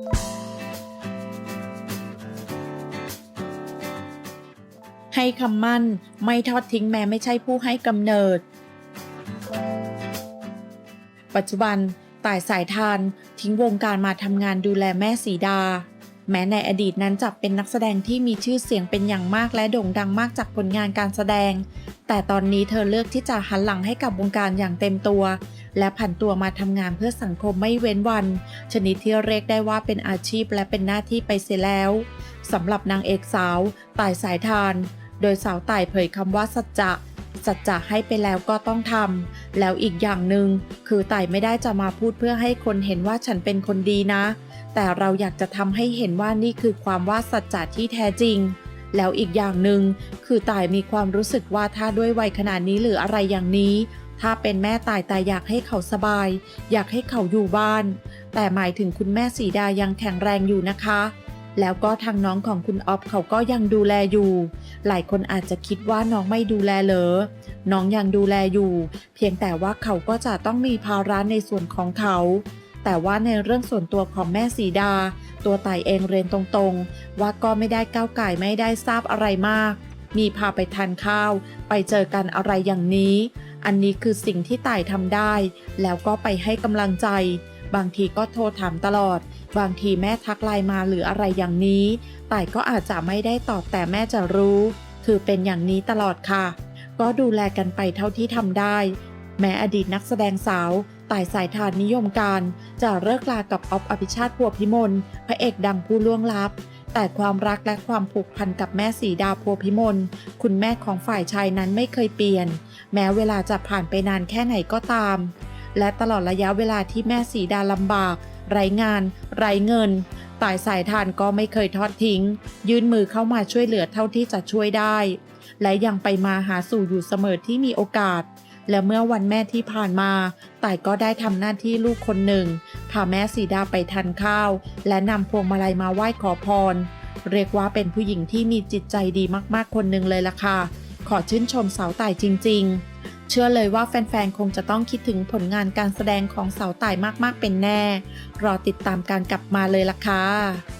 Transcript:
ให้คำมั่นไม่ทอดทิ้งแม้ไม่ใช่ผู้ให้กำเนิด ปัจจุบันต่ายสายทานทิ้งวงการมาทำงานดูแลแม่สีดา แม้ในอดีตนั้นจับเป็นนักแสดงที่มีชื่อเสียงเป็นอย่างมากและโด่งดังมากจากผลงานการแสดง แต่ตอนนี้เธอเลือกที่จะหันหลังให้กับวงการอย่างเต็มตัว และผันตัวมาทำงานเพื่อสังคมไม่เว้นวัน ชนิดที่เรียกได้ว่าเป็นอาชีพและเป็นหน้าที่ไปเสียแล้วสำหรับนางเอกสาวต่ายสายทาน โดยสาวต่ายเผยคำว่าสัจจะสัจจะให้ไปแล้วก็ต้องทำ แล้วอีกอย่างหนึ่งคือไต่ไม่ได้จะมาพูดเพื่อให้คนเห็นว่าฉันเป็นคนดีนะ แต่เราอยากจะทำให้เห็นว่านี่คือความว่าสัจจะที่แท้จริง แล้วอีกอย่างหนึ่งคือต่ายมีความรู้สึกว่าถ้าด้วยวัยขนาดนี้หรืออะไรอย่างนี้ ถ้าเป็นแม่ตายแต่อยากให้เขาสบาย อยากให้เขาอยู่บ้าน แต่หมายถึงคุณแม่สีดายังแข็งแรงอยู่นะคะ แล้วก็ทางน้องของคุณออฟเขาก็ยังดูแลอยู่ หลายคนอาจจะคิดว่าน้องไม่ดูแลเหรอน้องยังดูแลอยู่ เพียงแต่ว่าเขาก็จะต้องมีภาระในส่วนของเขา แต่ว่าในเรื่องส่วนตัวของแม่สีดา ตัวไต่เองเรียนตรงๆ ว่าก็ไม่ได้ก้าวไก่ไม่ได้ทราบอะไรมาก มีพาไปทานข้าว ไปเจอกันอะไรอย่างนี้ อันนี้คือสิ่งที่ไต่ทำได้ แล้วก็ไปให้กำลังใจ บางทีก็โทรถามตลอด บางทีแม่ทักไลน์มาหรืออะไรอย่างนี้ต่ายก็อาจจะไม่ได้ตอบแต่แม่จะรู้ คือเป็นอย่างนี้ตลอดค่ะ ก็ดูแลกันไปเท่าที่ทำได้ แม้อดีตนักแสดงสาวต่ายสายทานนิยมการ จะเลิกลากับออฟอภิชาติพัวพิมลพระเอกดังผู้ล่วงลับ แต่ความรักและความผูกพันกับแม่สีดาพัวพิมล คุณแม่ของฝ่ายชายนั้นไม่เคยเปลี่ยน แม้เวลาจะผ่านไปนานแค่ไหนก็ตาม และตลอดระยะเวลาที่แม่สีดาลำบาก ไร้งาน ไร้เงินตายสายทานก็ไม่เคยทอดทิ้ง ยื่นมือเข้ามาช่วยเหลือเท่าที่จะช่วยได้ และยังไปมาหาสู่อยู่เสมอที่มีโอกาส และเมื่อวันแม่ที่ผ่านมาต่ายก็ได้ทำหน้าที่ลูกคนหนึ่งพาแม่สีดาไปทานข้าว และนำพวงมาลัยมาไหว้ขอพร เรียกว่าเป็นผู้หญิงที่มีจิตใจดีมากๆคนหนึ่งเลยล่ะค่ะ ขอชื่นชมสาวต่ายจริง ๆ เชื่อเลยว่าแฟนๆ คงจะต้องคิดถึงผลงานการแสดงของสาวต่ายมากๆเป็นแน่ รอติดตามการกลับมาเลยล่ะค่ะ